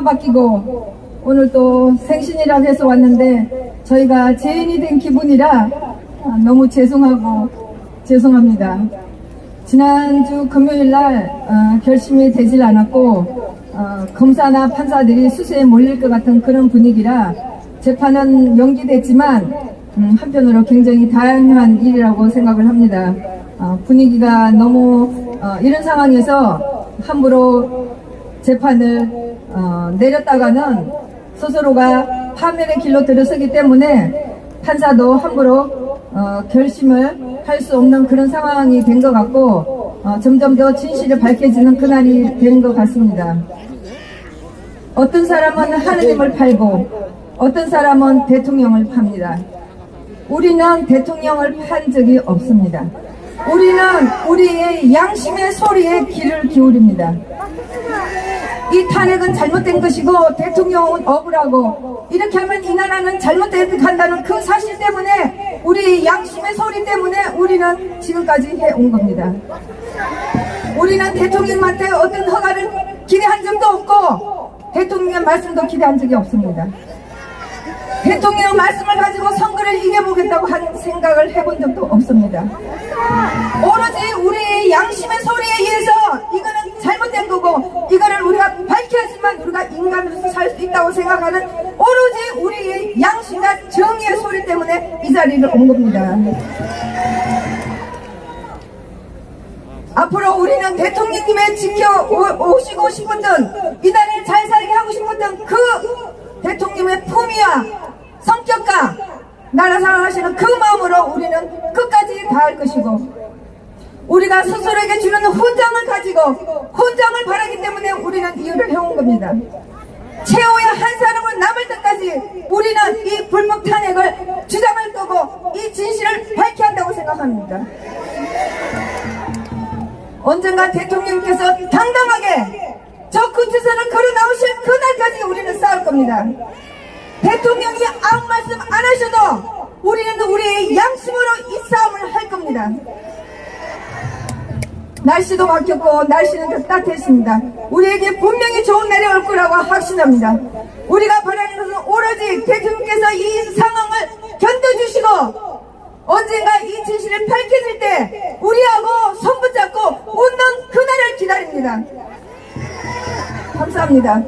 바뀌고 오늘 또 생신이라고 해서 왔는데 저희가 죄인이 된 기분이라 아, 너무 죄송하고 죄송합니다. 지난주 금요일 날 어, 결심이 되질 않았고 어, 검사나 판사들이 수세에 몰릴 것 같은 그런 분위기라 재판은 연기됐지만 음, 한편으로 굉장히 다양한 일이라고 생각을 합니다. 어, 분위기가 너무 어, 이런 상황에서 함부로 재판을 어, 내렸다가는 스스로가 파멸의 길로 들어서기 때문에 판사도 함부로 어, 결심을 할 수 없는 그런 상황이 된 것 같고 어, 점점 더 진실이 밝혀지는 그날이 된 것 같습니다. 어떤 사람은 하느님을 팔고 어떤 사람은 대통령을 팝니다. 우리는 대통령을 판 적이 없습니다. 우리는 우리의 양심의 소리에 귀를 기울입니다. 이 탄핵은 잘못된 것이고 대통령은 억울하고 이렇게 하면 이 나라는 잘못된다는 그 사실 때문에 우리 양심의 소리 때문에 우리는 지금까지 해온 겁니다. 우리는 대통령한테 어떤 허가를 기대한 적도 없고 대통령의 말씀도 기대한 적이 없습니다. 대통령 말씀을 가지고 선거를 이겨보겠다고 한 생각을 해본 적도 없습니다. 오로지 우리의 양심의 소리에 의해서 이거는 잘못된 거고 이거를 우리가 밝혀야지만 우리가 인간으로서 살 수 생각하는 오로지 우리의 양심과 정의의 소리 때문에 이 자리를 온 겁니다. 앞으로 우리는 대통령님의 지켜 오- 오시고 싶은 듯이 나라를 잘 살게 하고 싶은 듯그 대통령의 품위와 성격과 나라 사랑하시는 그 마음으로 우리는 끝까지 다할 것이고 우리가 스스로에게 주는 훈장을 가지고 훈장을 바라기 때문에 우리는 이 일을 해온 겁니다. 최후의 한 사람은 남을 때까지 우리는 이 불법 탄핵을 주장할 거고 이 진실을 밝혀야 한다고 생각합니다. 언젠가 대통령께서 당당하게 저 구치선을 걸어 나오실 그날까지 우리는 싸울 겁니다. 대통령이 아무 말씀 안 하셔도 우리는 우리의 양심으로 이 싸움을 할 겁니다. 날씨도 바뀌었고 날씨는 더 따뜻했습니다. 우리에게 분명히 좋은 날이 올 거라고 확신합니다. 우리가 바라는 것은 오로지 대통령께서 이 상황을 견뎌주시고 언젠가 이 진실을 밝혀질 때 우리하고 손붙잡고 웃는 그날을 기다립니다. 감사합니다.